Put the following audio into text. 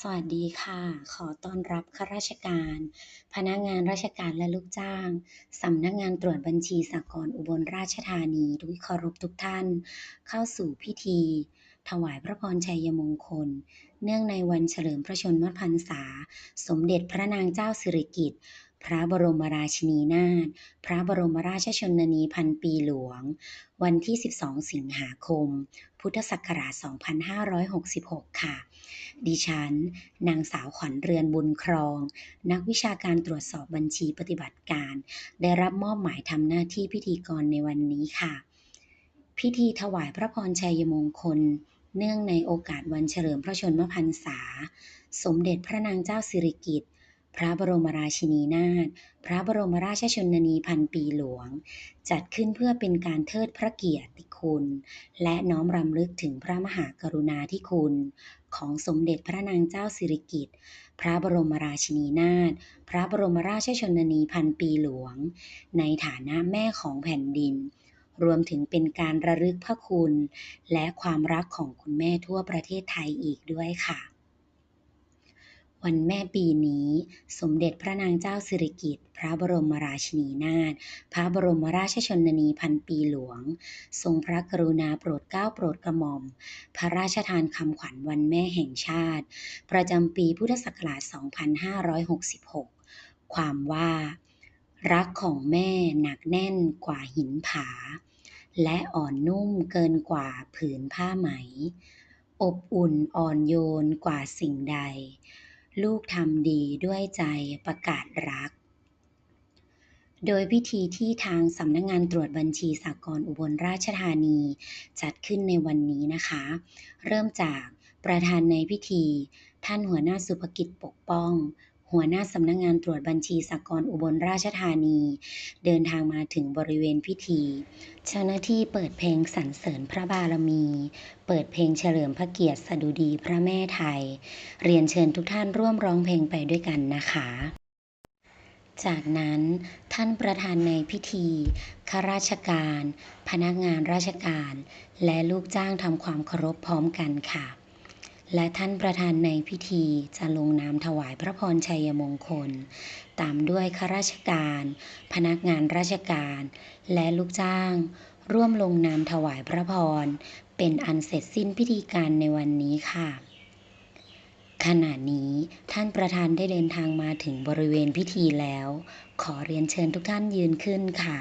สวัสดีค่ะ ขอต้อนรับข้าราชการ พนักงานราชการและลูกจ้าง สำนักงานตรวจบัญชีสากลอุบลราชธานีด้วยเคารพทุกท่าน เข้าสู่พิธี ถวายพระพรชัยมงคล เนื่องในวันเฉลิมพระชนมพรรษา สมเด็จพระนางเจ้าสิริกิติ์ พระบรมราชินีนาถ พระบรมราชชนนีพันปีหลวง วันที่ 12 สิงหาคม พุทธศักราช 2566 ค่ะ ดิฉัน นางสาวขวัญเรือนบุญครอง นักวิชาการตรวจสอบบัญชีปฏิบัติการ ได้รับมอบหมายทำหน้าที่พิธีกรในวันนี้ค่ะ พิธีถวายพระพรชัยมงคล เนื่องในโอกาสวันเฉลิมพระชนมพรรษา สมเด็จพระนางเจ้าสิริกิติ์ พระบรมราชินีนาถ พระบรมราชชนนีพันปีหลวง จัดขึ้นเพื่อเป็นการเทิดพระเกียรติคุณ และน้อมรำลึกถึงพระมหากรุณาธิคุณ ของสมเด็จพระนางเจ้าสิริกิติ์ พระบรมราชินีนาถ พระบรมราชชนนีพันปีหลวง ในฐานะแม่ของแผ่นดิน รวมถึงเป็นการระลึกพระคุณ และความรักของคุณแม่ทั่วประเทศไทยอีกด้วยค่ะ วันแม่ปีนี้ สมเด็จพระนางเจ้าสิริกิติ์พระบรมราชินีนาถพระบรมราชชนนีพันปีหลวง ทรงพระกรุณาโปรดเกล้าโปรดกระหม่อม พระราชทานคำขวัญวันแม่แห่งชาติ ประจำปีพุทธศักราช 2566 ความว่า รักของแม่หนักแน่นกว่าหินผา และอ่อนนุ่มเกินกว่าผืนผ้าไหม อบอุ่นอ่อนโยนกว่าสิ่งใด ลูกทำดีด้วยใจประกาศรัก โดยพิธีที่ทางสำนักงานตรวจบัญชีสากลอุบลราชธานีจัดขึ้นในวันนี้นะคะ เริ่มจากประธานในพิธี ท่านหัวหน้าสุภกิจปกป้อง หัวหน้าสำนักงานตรวจบัญชีสากลอุบลราชธานี เดินทางมาถึงบริเวณพิธี เจ้าหน้าที่เปิดเพลงสรรเสริญพระบารมี เปิดเพลงเฉลิมพระเกียรติสดุดีพระแม่ไทย เรียนเชิญทุกท่านร่วมร้องเพลงไปด้วยกันนะคะ จากนั้นท่านประธานในพิธีข้าราชการ พนักงานราชการ และลูกจ้างทำความเคารพพร้อมกันค่ะ และท่านประธานในพิธีจะลงนามถวายพระพรชัยมงคล ตามด้วยข้าราชการ พนักงานราชการ และลูกจ้าง ร่วมลงนามถวายพระพร เป็นอันเสร็จสิ้นพิธีการในวันนี้ค่ะขณะนี้ท่านประธานได้เดินทางมาถึงบริเวณพิธีแล้ว ขอเรียนเชิญทุกท่านยืนขึ้นค่ะ